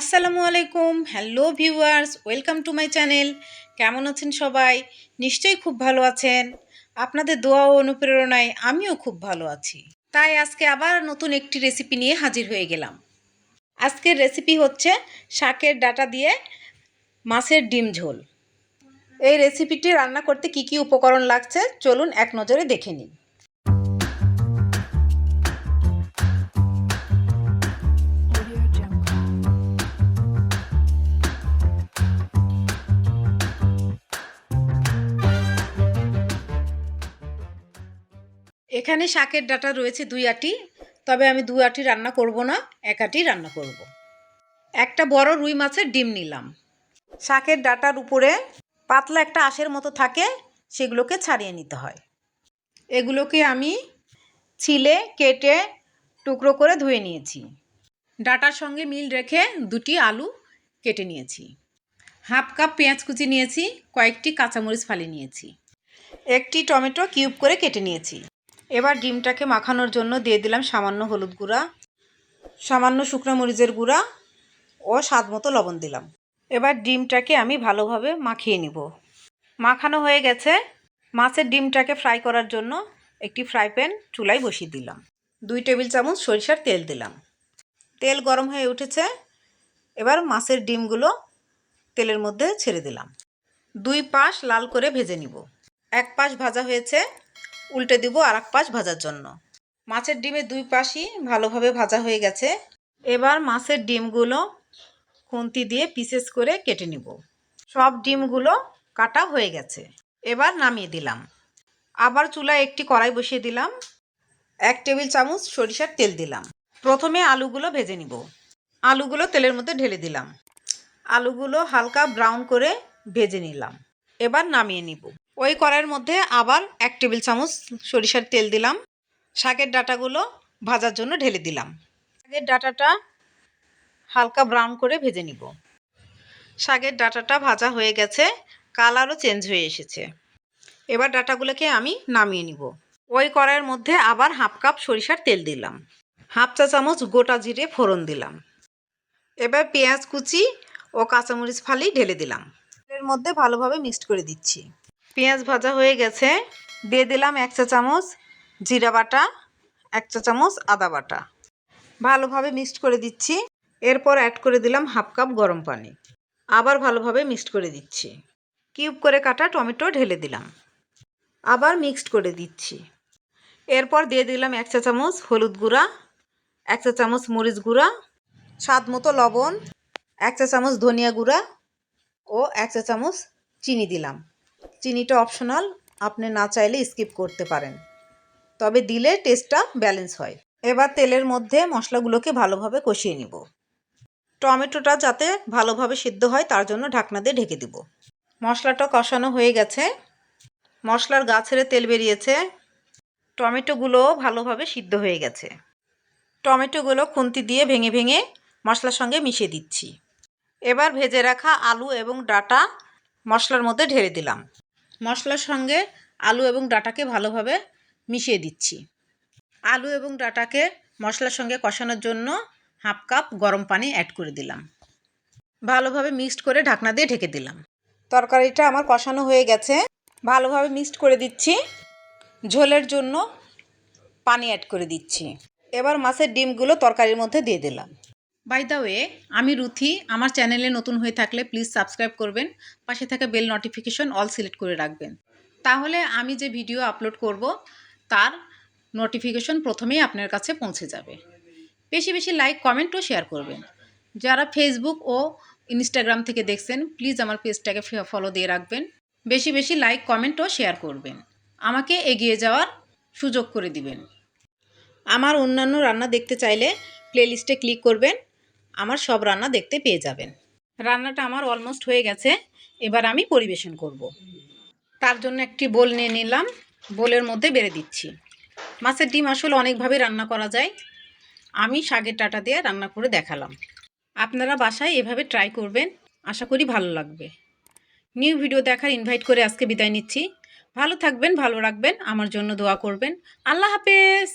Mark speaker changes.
Speaker 1: আসসালামু আলাইকুম। Hello viewers welcome to my channel কেমন আছেন সবাই? নিশ্চয়ই খুব ভালো আছেন। আপনাদের দোয়া ও অনুপ্রেরণায় আমিও খুব ভালো আছি। তাই আজকে আবার নতুন একটি রেসিপি নিয়ে হাজির হয়ে গেলাম। আজকের রেসিপি হচ্ছে শাকের ডাটা দিয়ে মাছের ডিম ঝোল। এই রেসিপিটি রান্না করতে কি কি উপকরণ লাগছে? চলুন এক নজরে দেখে নিন এখানে শাকের ডাটা রয়েছে দুই আটি, তবে আমি দুই আটি রান্না করব না, এক আটি রান্না করব। একটা বড় রুই মাছের ডিম নিলাম। শাকের ডাটার উপরে পাতলা একটা আঁশের মতো থাকে, সেগুলোকে ছাড়িয়ে নিতে হয়। এগুলোকে আমি ছিলে, কেটে টুকরো করে ধুয়ে নিয়েছি। ডাটার সঙ্গে মিল রেখে দুটি আলু কেটে নিয়েছি। হাফ কাপ পেঁয়াজ কুচি নিয়েছি, কয়েকটি কাঁচামরিচ ফালি নিয়েছি। একটি টমেটো কিউব করে কেটে নিয়েছি। এবার ডিমটাকে মাখানোর জন্য দিয়ে দিলাম সামান্য হলুদ গুঁড়া, সামান্য শুকনো মরিচের গুঁড়া ও স্বাদ মতো লবণ দিলাম। এবার ডিমটাকে আমি ভালোভাবে মাখিয়ে নিব। মাখানো হয়ে গেছে। মাছের ডিমটাকে ফ্রাই করার জন্য একটি ফ্রাই প্যান চুলায় বসিয়ে দিলাম। দুই টেবিল চামচ সরিষার তেল দিলাম। তেল গরম হয়ে উঠেছে। এবার মাছের ডিমগুলো তেলের মধ্যে ছেড়ে দিলাম। দুই পাশ লাল করে ভেজে নিব। এক পাশ ভাজা হয়েছে। উল্টে দিব আর এক পাশ ভাজার জন্য। মাছের ডিমের দুই পাশই ভালোভাবে ভাজা হয়ে গেছে। এবার মাছের ডিমগুলো খুন্তি দিয়ে পিসেস করে কেটে নিব। সব ডিমগুলো কাটা হয়ে গেছে। এবার নামিয়ে দিলাম। আবার চুলায় একটি কড়াই বসিয়ে দিলাম। এক টেবিল চামচ সরিষার তেল দিলাম। প্রথমে আলুগুলো ভেজে নিব। আলুগুলো তেলের মধ্যে ঢেলে দিলাম। আলুগুলো হালকা ব্রাউন করে ভেজে নিলাম। এবার নামিয়ে নিব। ওই কড়াইয়ের মধ্যে আবার এক টেবিল চামচ সরিষার তেল দিলাম। শাকের ডাটাগুলো ভাজার জন্য ঢেলে দিলাম। শাকের ডাটাটা হালকা ব্রাউন করে ভেজে নিব। শাকের ডাটাটা ভাজা হয়ে গেছে, কালারও চেঞ্জ হয়ে এসেছে। এবার ডাটাগুলোকে আমি নামিয়ে নিব। ওই কড়াইয়ের মধ্যে আবার হাফ কাপ সরিষার তেল দিলাম। হাফ চা চামচ গোটা জিরে ফোড়ন দিলাম। এবার পেঁয়াজ কুচি ও কাঁচামরিচ ফালি ঢেলে দিলাম। এর মধ্যে ভালোভাবে মিক্সড করে দিচ্ছি। পেঁয়াজ ভাজা হয়ে গেছে। দিয়ে দিলাম এক চা চামচ জিরা বাটা, এক চা চামচ আদা বাটা। ভালোভাবে মিক্সড করে দিচ্ছি। এরপর অ্যাড করে দিলাম হাফ কাপ গরম পানি। আবার ভালোভাবে মিক্সড করে দিচ্ছি। কিউব করে কাটা টমেটো ঢেলে দিলাম। আবার মিক্সড করে দিচ্ছি। এরপর দিয়ে দিলাম এক চা চামচ হলুদ গুঁড়া, এক চা চামচ মরিচ গুঁড়া, স্বাদ মতো লবণ, এক চা চামচ ধনিয়া গুঁড়া ও এক চা চামচ চিনি দিলাম। চিনিটা অপশনাল আপনি না চাইলে স্কিপ করতে পারেন। তবে দিলে টেস্টটা ব্যালেন্স হয়। এবার তেলের মধ্যে মশলাগুলোকে ভালোভাবে কষিয়ে নিব। টমেটোটা যাতে ভালোভাবে সিদ্ধ হয়, তার জন্য ঢাকনা দিয়ে ঢেকে দিব। মশলাটা কষানো হয়ে গেছে। মশলার গা ছেড়ে তেল বেরিয়েছে। টমেটোগুলোও ভালোভাবে সিদ্ধ হয়ে গেছে। টমেটোগুলো খুন্তি দিয়ে ভেঙে ভেঙে মশলার সঙ্গে মিশিয়ে দিচ্ছি। এবার ভেজে রাখা আলু এবং ডাটা মশলার মধ্যে ঢেলে দিলাম। মশলার সঙ্গে আলু এবং ডাটাকে ভালোভাবে মিশিয়ে দিচ্ছি। আলু এবং ডাটাকে মশলার সঙ্গে কষানোর জন্য হাফ কাপ গরম পানি অ্যাড করে দিলাম। ভালোভাবে মিক্সড করে ঢাকনা দিয়ে ঢেকে দিলাম। তরকারিটা আমার কষানো হয়ে গেছে। ভালোভাবে মিক্সড করে দিচ্ছি। ঝোলের জন্য পানি অ্যাড করে দিচ্ছি। এবার মাছের ডিমগুলো তরকারির মধ্যে দিয়ে দিলাম। বাই দ্য ওয়ে আমি রুথি, আমার চ্যানেলে নতুন হয়ে থাকলে প্লিজ সাবস্ক্রাইব করবেন, পাশে থাকা বেল নোটিফিকেশন অল সিলেক্ট করে রাখবেন। তাহলে আমি যে ভিডিও আপলোড করব, তার নোটিফিকেশন প্রথমেই আপনার কাছে পৌঁছে যাবে। বেশি বেশি লাইক কমেন্ট ও শেয়ার করবেন। যারা ফেসবুক ও ইনস্টাগ্রাম থেকে দেখছেন প্লিজ আমার পেজটাকে ফলো দিয়ে রাখবেন। বেশি বেশি লাইক কমেন্ট ও শেয়ার করবেন। আমাকে এগিয়ে যাওয়ার সুযোগ করে দিবেন। আমার অন্যান্য রান্না দেখতে চাইলে প্লেলিস্টে ক্লিক করবেন। আমার সব রান্না দেখতে পেয়ে যাবেন। রান্নাটা আমার অলমোস্ট হয়ে গেছে। এবার আমি পরিবেশন করব। তার জন্য একটি বোল নিয়ে নিলাম। বোলের মধ্যে বেড়ে দিচ্ছি। মাছের ডিম আসলে অনেকভাবে রান্না করা যায়। আমি শাকের টাটা দিয়ে রান্না করে দেখালাম। আপনারা বাসায় এভাবে ট্রাই করবেন। আশা করি ভালো লাগবে। নিউ ভিডিও দেখার ইনভাইট করে আজকে বিদায় নিচ্ছি। ভালো থাকবেন, ভালো রাখবেন, আমার জন্য দোয়া করবেন। আল্লাহ হাফেজ!